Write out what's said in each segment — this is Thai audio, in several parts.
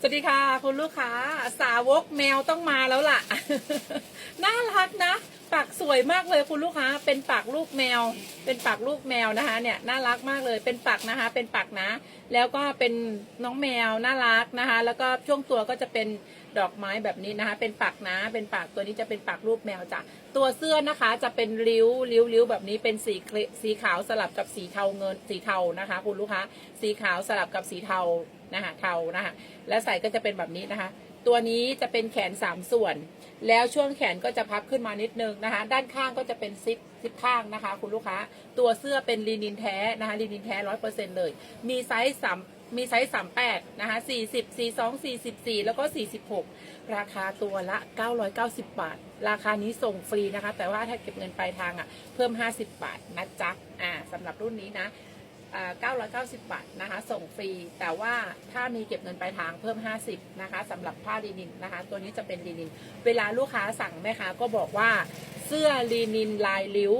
สวัสดีค่ะ คุณลูกค้า สาวกแมวต้องมาแล้วล่ะ น่ารักนะปากสวยมากเลยคุณลูกค้า เป็นปากลูกแมว เป็นปากลูกแมวนะคะ เนี่ยน่ารักมากเลย เป็นปากนะคะ เป็นปากนะ แล้วก็เป็นน้องแมวน่ารักนะคะ แล้วก็ช่วงตัวก็จะเป็นดอกไม้แบบนี้นะคะ เป็นปากนะ เป็นปากตัวนี้จะเป็นปากรูปแมวจ้ะ ตัวเสื้อนะคะจะเป็นริ้วริ้วริ้วแบบนี้เป็นสีสีขาวสลับกับสีเทาเงินสีเทานะคะ คุณลูกค้า สีขาวสลับกับสีเทานะคะเทานะคะ แล้วใส่ก็จะเป็นแบบนี้นะคะ ตัวนี้จะเป็นแขนสามส่วน แล้วช่วงแขนก็จะพับขึ้นมานิดนึงนะคะ ด้านข้างก็จะเป็นซิปซิปข้างนะคะ คุณลูกค้า ตัวเสื้อเป็นลีนินแท้นะคะลีนินแท้ร้อยเปอร์เซ็นเลย มีไซส์สามมีไซส์สามแปดนะคะสี่สิบสี่สองสี่สิบสี่แล้วก็สี่สิบหกราคาตัวละเก้าร้อยเก้าสิบบาท ราคานี้ส่งฟรีนะคะ แต่ว่าถ้าเก็บเงินปลายทางอะ เพิ่มห้าสิบบาทนะจ๊ะ อ่าสำหรับรุ่นนี้นะ 990 บาทนะคะ ส่งฟรี แต่ว่าถ้ามีเก็บเงินปลายทางเพิ่ม 50 นะคะสำหรับผ้าลีนินนะคะ ตัวนี้จะเป็นลีนิน เวลาลูกค้าสั่งแม่ค้าก็บอกว่าเสื้อลีนินลายลิ้ว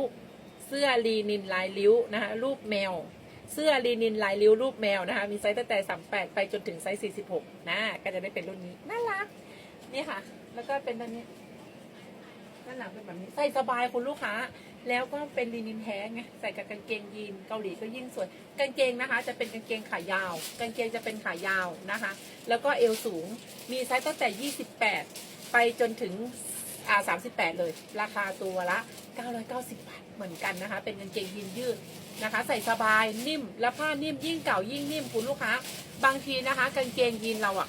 เสื้อลีนินลายลิ้วนะคะรูปแมว เสื้อลีนินลายลิ้วรูปแมวนะคะ มีไซส์ตั้งแต่ 38 ไปจนถึงไซส์ 46 นะ ก็จะได้เป็นรุ่นนี้ น่ารัก นี่ค่ะ แล้วก็เป็นตัวนี้ด้านหลังเป็นแบบนี้ ใส่สบายคุณลูกค้า แล้วก็เป็นลีนินแท้ไงใส่กับกางเกงยีนเกาหลีก็ยิ่งสวย กางเกงนะคะ จะเป็นกางเกงขายาว กางเกงจะเป็นขายาวนะคะ แล้วก็เอวสูงมีไซส์ตั้งแต่ 28 ไปจนถึงอ่า38 เลย ราคาตัวละ 990 บาทเหมือนกันนะคะ เป็นกางเกงยีนยืดนะคะ ใส่สบายนิ่ม แล้วผ้านิ่มยิ่งเก่ายิ่งนิ่มคุณลูกค้า บางทีนะคะ กางเกงยีนเราอะ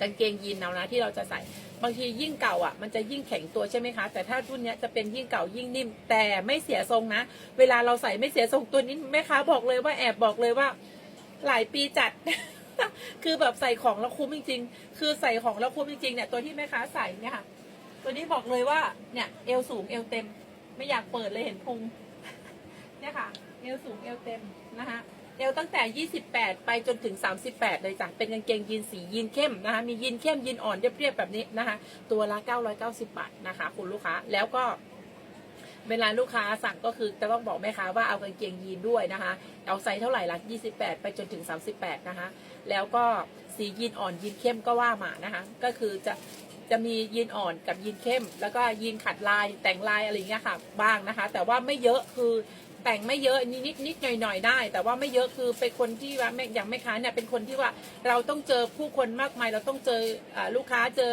กางเกงยีนเรานะที่เราจะใส่ บางทียิ่งเก่าอะมันจะยิ่งแข็งตัวใช่ไหมคะ แต่ถ้ารุ่นนี้จะเป็นยิ่งเก่ายิ่งนิ่ม แต่ไม่เสียทรงนะ เวลาเราใส่ไม่เสียทรงตัวนี้แม่ค้าบอกเลยว่าแอบบอกเลยว่า หลายปีจัด คือแบบใส่ของแล้วคุ้มจริง ๆ คือใส่ของแล้วคุ้มจริงๆเนี่ยตัวที่แม่ค้าใส่เนี่ยค่ะตัวนี้บอกเลยว่าเนี่ยเอวสูงเอวเต็ม ไม่อยากเปิดเลยเห็นพุงเนี่ยค่ะ เอวสูงเอวเต็มนะคะ เอวตั้งแต่ 28 ไปจนถึง 38 เลยจ้ะ เป็นกางเกงยีนสียีนเข้มนะคะ มียีนเข้มยีนอ่อนเรียบๆแบบนี้นะคะ ตัวละ 990 บาทนะคะ คุณลูกค้า แล้วก็เวลาลูกค้าสั่งก็คือจะต้องบอกแม่ค้าว่าเอากางเกงยีนด้วยนะคะ เอาไซส์เท่าไหร่ละ28 ไปจนถึง 38 นะคะ แล้วก็สียีนอ่อนยีนเข้มก็ว่ามานะคะ ก็คือจะจะมียีนอ่อนกับยีนเข้ม แล้วก็ยีนขัดลายแต่งลายอะไรอย่างเงี้ยค่ะบ้างนะคะ แต่ว่าไม่เยอะคือ แต่งไม่เยอะนิดนิดหน่อยหน่อยๆได้ แต่ว่าไม่เยอะคือเป็นคนที่ว่าแม่อย่างแม่ค้าเนี่ยเป็นคนที่ว่าเราต้องเจอผู้คนมากมาย เราต้องเจอลูกค้าเจอ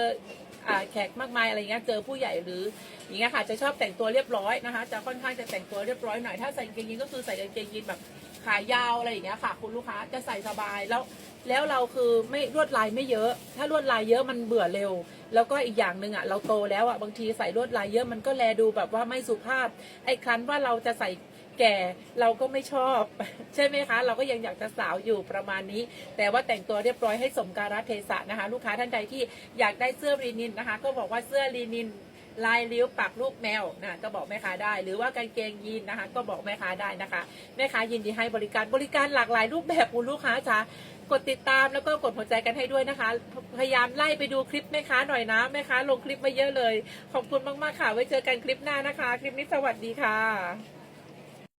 แขกมากมายอะไรเงี้ยเจอผู้ใหญ่หรืออย่างเงี้ยค่ะจะชอบแต่งตัวเรียบร้อยนะคะ จะค่อนข้างจะแต่งตัวเรียบร้อยหน่อยถ้าใส่กางเกงยีนก็คือใส่กางเกงยีนแบบขายาวอะไรอย่างเงี้ยค่ะ คุณลูกค้าจะใส่สบายแล้วแล้วเราคือไม่ลวดลายไม่เยอะ ถ้าลวดลายเยอะมันเบื่อเร็ว แล้วก็อีกอย่างหนึ่งอะเราโตแล้วอะบางทีใส่ลวดลายเยอะมันก็แลดูแบบว่าไม่สุภาพ ไอ้ครั้นว่าเราจะใส่ แก่เราก็ไม่ชอบ ใช่ไหมคะ เราก็ยังอยากจะสาวอยู่ประมาณนี้ แต่ว่าแต่งตัวเรียบร้อยให้สมการะเทศะนะคะ ลูกค้าท่านใดที่อยากได้เสื้อรีนินนะคะ ก็บอกว่าเสื้อรีนินลายริ้วปักรูปแมวนะก็บอกแม่ค้าได้ หรือว่ากางเกงยีนนะคะ ก็บอกแม่ค้าได้นะคะแม่ค้ายินดีให้บริการบริการหลากหลายรูปแบบคุณลูกค้าจ้ากดติดตามแล้วก็กดหัวใจกันให้ด้วยนะคะ พยายามไล่ไปดูคลิปแม่ค้าหน่อยนะแม่ค้าลงคลิปมาเยอะเลย ขอบคุณมากๆค่ะ ไว้เจอกันคลิปหน้านะคะ คลิปนี้สวัสดีค่ะ